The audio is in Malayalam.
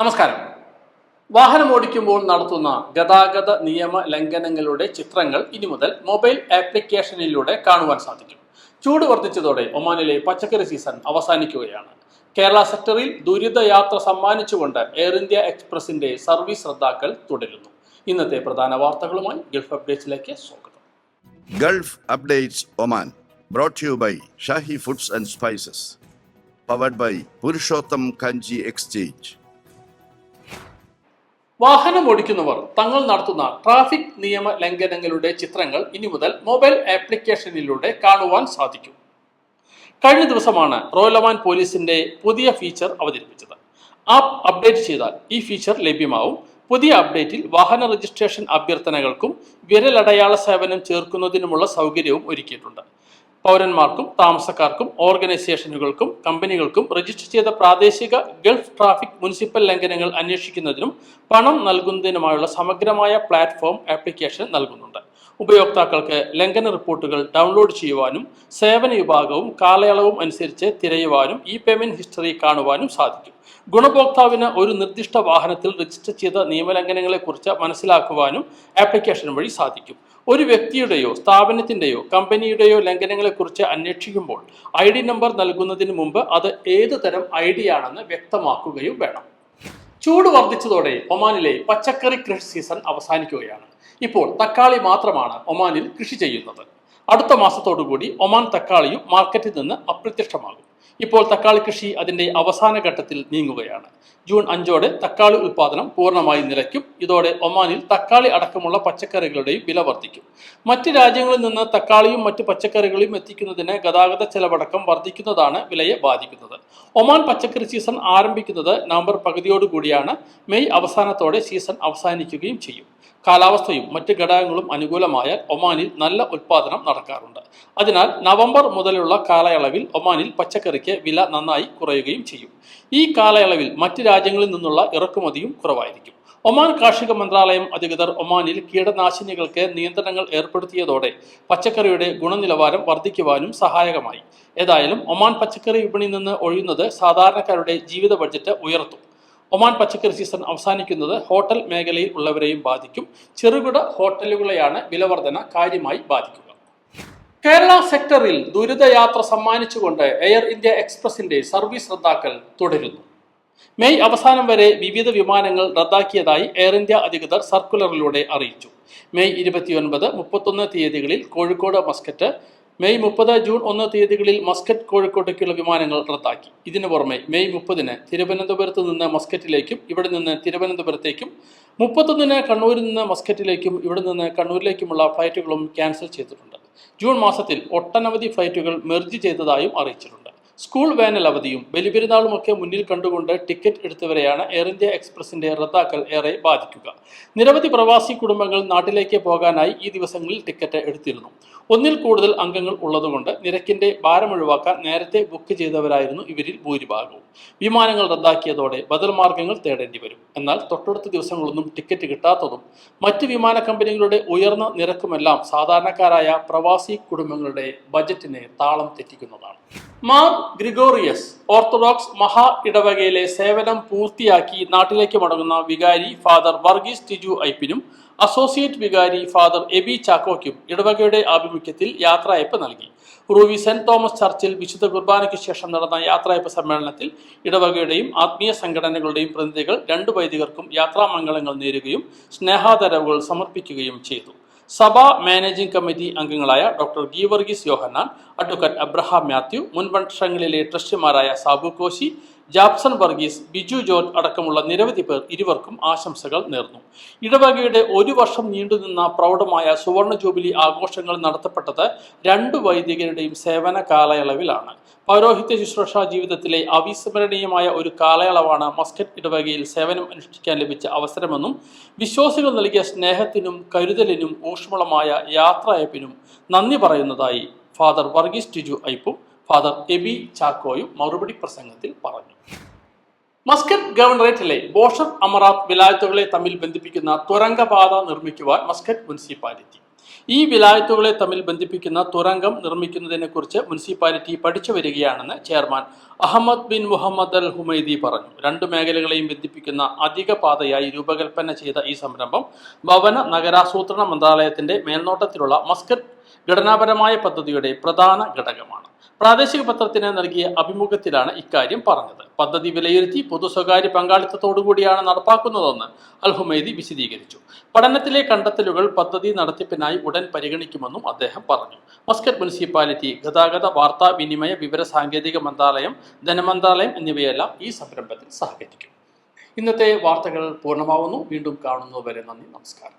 നമസ്കാരം. വാഹനം ഓടിക്കുമ്പോൾ നടത്തുന്ന ഗതാഗത നിയമ ലംഘനങ്ങളുടെ ചിത്രങ്ങൾ ഇനി മുതൽ മൊബൈൽ ആപ്ലിക്കേഷനിലൂടെ കാണുവാൻ സാധിക്കും. ചൂട് വർദ്ധിച്ചതോടെ ഒമാനിലെ പച്ചക്കറി സീസൺ അവസാനിക്കുകയാണ്. കേരള സെക്ടറിൽ ദുരിതയാത്ര സമ്മാനിച്ചുകൊണ്ട് എയർ ഇന്ത്യ എക്സ്പ്രസിന്റെ സർവീസ് റദ്ദാക്കൽ തുടരുന്നു. ഇന്നത്തെ പ്രധാന വാർത്തകളുമായി ഗൾഫ് അപ്ഡേറ്റ്സിലേക്ക് സ്വാഗതം. Gulf updates Oman brought to you by foods and spices powered by Purushottam Kanji exchange. വാഹനം ഓടിക്കുന്നവർ തങ്ങൾ നടത്തുന്ന ട്രാഫിക് നിയമ ലംഘനങ്ങളുടെ ചിത്രങ്ങൾ ഇനി മുതൽ മൊബൈൽ ആപ്ലിക്കേഷനിലൂടെ കാണുവാൻ സാധിക്കും. കഴിഞ്ഞ ദിവസമാണ് റോയലവാൻ പോലീസിന്റെ പുതിയ ഫീച്ചർ അവതരിപ്പിച്ചത്. ആപ്പ് അപ്ഡേറ്റ് ചെയ്താൽ ഈ ഫീച്ചർ ലഭ്യമാവും. പുതിയ അപ്ഡേറ്റിൽ വാഹന രജിസ്ട്രേഷൻ അഭ്യർത്ഥനകൾക്കും വിരലടയാള സേവനം ചേർക്കുന്നതിനുമുള്ള സൗകര്യവും ഒരുക്കിയിട്ടുണ്ട്. പൗരന്മാർക്കും താമസക്കാർക്കും ഓർഗനൈസേഷനുകൾക്കും കമ്പനികൾക്കും രജിസ്റ്റർ ചെയ്ത പ്രാദേശിക ഗൾഫ് ട്രാഫിക് മുനിസിപ്പൽ ലംഘനങ്ങൾ അന്വേഷിക്കുന്നതിനും പണം നൽകുന്നതിനുമായുള്ള സമഗ്രമായ പ്ലാറ്റ്ഫോം ആപ്ലിക്കേഷൻ നൽകുന്നുണ്ട്. ഉപയോക്താക്കൾക്ക് ലംഘന റിപ്പോർട്ടുകൾ ഡൗൺലോഡ് ചെയ്യുവാനും സേവന വിഭാഗവും കാലയളവും അനുസരിച്ച് തിരയുവാനും ഇ പേയ്മെന്റ് ഹിസ്റ്ററി കാണുവാനും സാധിക്കും. ഗുണഭോക്താവിന് ഒരു നിർദ്ദിഷ്ട വാഹനത്തിൽ രജിസ്റ്റർ ചെയ്ത നിയമലംഘനങ്ങളെക്കുറിച്ച് മനസ്സിലാക്കുവാനും ആപ്ലിക്കേഷൻ വഴി സാധിക്കും. ഒരു വ്യക്തിയുടെയോ സ്ഥാപനത്തിന്റെയോ കമ്പനിയുടെയോ ലംഘനങ്ങളെക്കുറിച്ച് അന്വേഷിക്കുമ്പോൾ ഐ ഡി നമ്പർ നൽകുന്നതിന് മുമ്പ് അത് ഏത് തരം ഐ ഡി ആണെന്ന് വ്യക്തമാക്കുകയും വേണം. ചൂട് വർദ്ധിച്ചതോടെ ഒമാനിലെ പച്ചക്കറി കൃഷി സീസൺ അവസാനിക്കുകയാണ്. ഇപ്പോൾ തക്കാളി മാത്രമാണ് ഒമാനിൽ കൃഷി ചെയ്യുന്നത്. അടുത്ത മാസത്തോടുകൂടി ഒമാൻ തക്കാളിയും മാർക്കറ്റിൽ നിന്ന് അപ്രത്യക്ഷമാകും. ഇപ്പോൾ തക്കാളി കൃഷി അതിന്റെ അവസാന ഘട്ടത്തിൽ നീങ്ങുകയാണ്. ജൂൺ അഞ്ചോടെ തക്കാളി ഉൽപാദനം പൂർണമായി നിലയ്ക്കും. ഇതോടെ ഒമാനിൽ തക്കാളി അടക്കമുള്ള പച്ചക്കറികളുടെയും വില വർദ്ധിക്കും. മറ്റ് രാജ്യങ്ങളിൽ നിന്ന് തക്കാളിയും മറ്റു പച്ചക്കറികളും എത്തിക്കുന്നതിന് ഗതാഗത ചെലവടക്കം വർദ്ധിക്കുന്നതാണ് വിലയെ ബാധിക്കുന്നത്. ഒമാൻ പച്ചക്കറി സീസൺ ആരംഭിക്കുന്നത് നവംബർ പകുതിയോടുകൂടിയാണ്. മെയ് അവസാനത്തോടെ സീസൺ അവസാനിക്കുകയും ചെയ്യും. കാലാവസ്ഥയും മറ്റ് ഘടകങ്ങളും അനുകൂലമായാൽ ഒമാനിൽ നല്ല ഉൽപാദനം നടക്കാറുണ്ട്. അതിനാൽ നവംബർ മുതലുള്ള കാലയളവിൽ ഒമാനിൽ പച്ചക്കറിക്ക് വില നന്നായി കുറയുകയും ചെയ്യും. ഈ കാലയളവിൽ മറ്റ് രാജ്യങ്ങളിൽ നിന്നുള്ള ഇറക്കുമതിയും കുറവായിരിക്കും. ഒമാൻ കാർഷിക മന്ത്രാലയം അധികൃതർ ഒമാനിൽ കീടനാശിനികൾക്ക് നിയന്ത്രണങ്ങൾ ഏർപ്പെടുത്തിയതോടെ പച്ചക്കറിയുടെ ഗുണനിലവാരം വർദ്ധിക്കുവാനും സഹായകമായി. ഏതായാലും ഒമാൻ പച്ചക്കറി വിപണിയിൽ നിന്ന് ഒഴിയുന്നത് സാധാരണക്കാരുടെ ജീവിത ബഡ്ജറ്റ് ഉയർത്തും. ഒമാൻ പച്ചക്കറി സീസൺ അവസാനിക്കുന്നത് ഹോട്ടൽ മേഖലയിൽ ഉള്ളവരെയും ബാധിക്കും. ചെറുകിട ഹോട്ടലുകളെയാണ് വിലവർധന കാര്യമായി ബാധിക്കുക. കേരള സെക്ടറിൽ ദുരിതയാത്ര സമ്മാനിച്ചുകൊണ്ട് എയർ ഇന്ത്യ എക്സ്പ്രസിന്റെ സർവീസ് റദ്ദാക്കൽ തുടരുന്നു. മെയ് അവസാനം വരെ വിവിധ വിമാനങ്ങൾ റദ്ദാക്കിയതായി എയർ ഇന്ത്യ അധികൃതർ സർക്കുലറിലൂടെ അറിയിച്ചു. മെയ് ഇരുപത്തിയൊൻപത് മുപ്പത്തൊന്ന് തീയതികളിൽ കോഴിക്കോട് മസ്കറ്റ് മെയ് മുപ്പത് ജൂൺ ഒന്ന് തീയതികളിൽ മസ്കറ്റ് കോഴിക്കോട്ടേക്കുള്ള വിമാനങ്ങൾ റദ്ദാക്കി. ഇതിനു പുറമെ മെയ് മുപ്പതിന് തിരുവനന്തപുരത്ത് നിന്ന് മസ്കറ്റിലേക്കും ഇവിടെ നിന്ന് തിരുവനന്തപുരത്തേക്കും മുപ്പത്തൊന്നിന് കണ്ണൂരിൽ നിന്ന് മസ്കറ്റിലേക്കും ഇവിടെ നിന്ന് കണ്ണൂരിലേക്കുമുള്ള ഫ്ലൈറ്റുകളും ക്യാൻസൽ ചെയ്തിട്ടുണ്ട്. ജൂൺ മാസത്തിൽ ഒട്ടനവധി ഫ്ലൈറ്റുകൾ മെർജ് ചെയ്തതായും അറിയിച്ചിട്ടുണ്ട്. സ്കൂൾ വേനൽ അവധിയും ബലിപെരുന്നാളുമൊക്കെ മുന്നിൽ കണ്ടുകൊണ്ട് ടിക്കറ്റ് എടുത്തവരെയാണ് എയർ ഇന്ത്യ എക്സ്പ്രസിന്റെ റദ്ദാക്കൽ ഏറെ ബാധിക്കുക. നിരവധി പ്രവാസി കുടുംബങ്ങൾ നാട്ടിലേക്ക് പോകാനായി ഈ ദിവസങ്ങളിൽ ടിക്കറ്റ് എടുത്തിരുന്നു. ഒന്നിൽ കൂടുതൽ അംഗങ്ങൾ ഉള്ളതുകൊണ്ട് നിരക്കിന്റെ ഭാരം ഒഴിവാക്കാൻ നേരത്തെ ബുക്ക് ചെയ്തവരായിരുന്നു ഇവരിൽ ഭൂരിഭാഗവും. വിമാനങ്ങൾ റദ്ദാക്കിയതോടെ ബദൽ മാർഗങ്ങൾ തേടേണ്ടി വരും. എന്നാൽ തൊട്ടടുത്ത ദിവസങ്ങളൊന്നും ടിക്കറ്റ് കിട്ടാത്തതും മറ്റ് വിമാന കമ്പനികളുടെ ഉയർന്ന നിരക്കുമെല്ലാം സാധാരണക്കാരായ പ്രവാസി കുടുംബങ്ങളുടെ ബജറ്റിനെ താളം തെറ്റിക്കുന്നതാണ്. മാർ ഗ്രിഗോറിയസ് ഓർത്തഡോക്സ് മഹാ ഇടവകയിലെ സേവനം പൂർത്തിയാക്കി നാട്ടിലേക്ക് മടങ്ങുന്ന വികാരി ഫാദർ വർഗീസ് ടിജു ഐപ്പിനും അസോസിയേറ്റ് വികാരി ഫാദർ എബി ചാക്കോയ്ക്കും ഇടവകയുടെ ആഭിമുഖ്യത്തിൽ യാത്രയയപ്പ് നൽകി. റൂവി സെന്റ് തോമസ് ചർച്ചിൽ വിശുദ്ധ കുർബാനയ്ക്ക് ശേഷം നടന്ന യാത്രയയപ്പ് സമ്മേളനത്തിൽ ഇടവകയുടെയും ആത്മീയ സംഘടനകളുടെയും പ്രതിനിധികൾ രണ്ടു വൈദികർക്കും യാത്രാമംഗളങ്ങൾ നേരുകയും സ്നേഹാദരവുകൾ സമർപ്പിക്കുകയും ചെയ്തു. സഭാ മാനേജിംഗ് കമ്മിറ്റി അംഗങ്ങളായ doctor Geevarghese Yohannan advocate Abraham Mathew മുൻ വർഷങ്ങളിലെ ട്രസ്റ്റിമാരായ സാബു കോശി ജാപ്സൺ വർഗീസ് ബിജു ജോർജ് അടക്കമുള്ള നിരവധി പേർ ഇരുവർക്കും ആശംസകൾ നേർന്നു. ഇടവകയുടെ ഒരു വർഷം നീണ്ടുനിന്ന പ്രൗഢമായ സുവർണ ജൂബിലി ആഘോഷങ്ങൾ നടത്തപ്പെട്ടത് രണ്ട് വൈദികരുടെയും സേവന കാലയളവിലാണ്. പൗരോഹിത്യ ശുശ്രൂഷ ജീവിതത്തിലെ അവിസ്മരണീയമായ ഒരു കാലയളവാണ് മസ്കറ്റ് ഇടവകയിൽ സേവനം അനുഷ്ഠിക്കാൻ ലഭിച്ച അവസരമെന്നും വിശ്വാസികൾ നൽകിയ സ്നേഹത്തിനും കരുതലിനും ഊഷ്മളമായ യാത്രയപ്പിനും നന്ദി പറയുന്നതായി ഫാദർ വർഗീസ് ടിജു ഐപ്പും ഫാദർ എബി ചാക്കോയും മറുപടി പ്രസംഗത്തിൽ പറഞ്ഞു. മസ്കറ്റ് ഗവർണറേറ്റിലെ ബോഷർ അമറാത്ത് വിലായത്തുകളെ തമ്മിൽ ബന്ധിപ്പിക്കുന്ന തുരങ്കപാത നിർമ്മിക്കുവാൻ മസ്കറ്റ് മുനിസിപ്പാലിറ്റി. ഈ വിലായത്തുകളെ തമ്മിൽ ബന്ധിപ്പിക്കുന്ന തുരങ്കം നിർമ്മിക്കുന്നതിനെ കുറിച്ച് മുനിസിപ്പാലിറ്റി പഠിച്ചു വരികയാണെന്ന് chairman Ahmed bin Muhammad al Humaidi പറഞ്ഞു. രണ്ടു മേഖലകളെയും ബന്ധിപ്പിക്കുന്ന അധിക പാതയായി രൂപകൽപ്പന ചെയ്ത ഈ സംരംഭം ഭവന നഗരാസൂത്രണ മന്ത്രാലയത്തിന്റെ മേൽനോട്ടത്തിലുള്ള മസ്കറ്റ് ഘടനാപരമായ പദ്ധതിയുടെ പ്രധാന ഘടകമാണ്. പ്രാദേശിക പത്രത്തിന് നൽകിയ അഭിമുഖത്തിലാണ് ഇക്കാര്യം പറഞ്ഞത്. പദ്ധതി വിലയിരുത്തി പൊതു സ്വകാര്യ പങ്കാളിത്തത്തോടുകൂടിയാണ് നടപ്പാക്കുന്നതെന്ന് അൽഹുമേദി വിശദീകരിച്ചു. പഠനത്തിലെ കണ്ടെത്തലുകൾ പദ്ധതി നടത്തിപ്പിനായി ഉടൻ പരിഗണിക്കുമെന്നും അദ്ദേഹം പറഞ്ഞു. മസ്കറ്റ് മുനിസിപ്പാലിറ്റി ഗതാഗത വാർത്താ വിനിമയ വിവര സാങ്കേതിക മന്ത്രാലയം ധനമന്ത്രാലയം എന്നിവയെല്ലാം ഈ സംരംഭത്തിൽ സഹകരിക്കും. ഇന്നത്തെ വാർത്തകൾ പൂർണമാവുന്നു. വീണ്ടും കാണുന്നതുവരെ നന്ദി. നമസ്കാരം.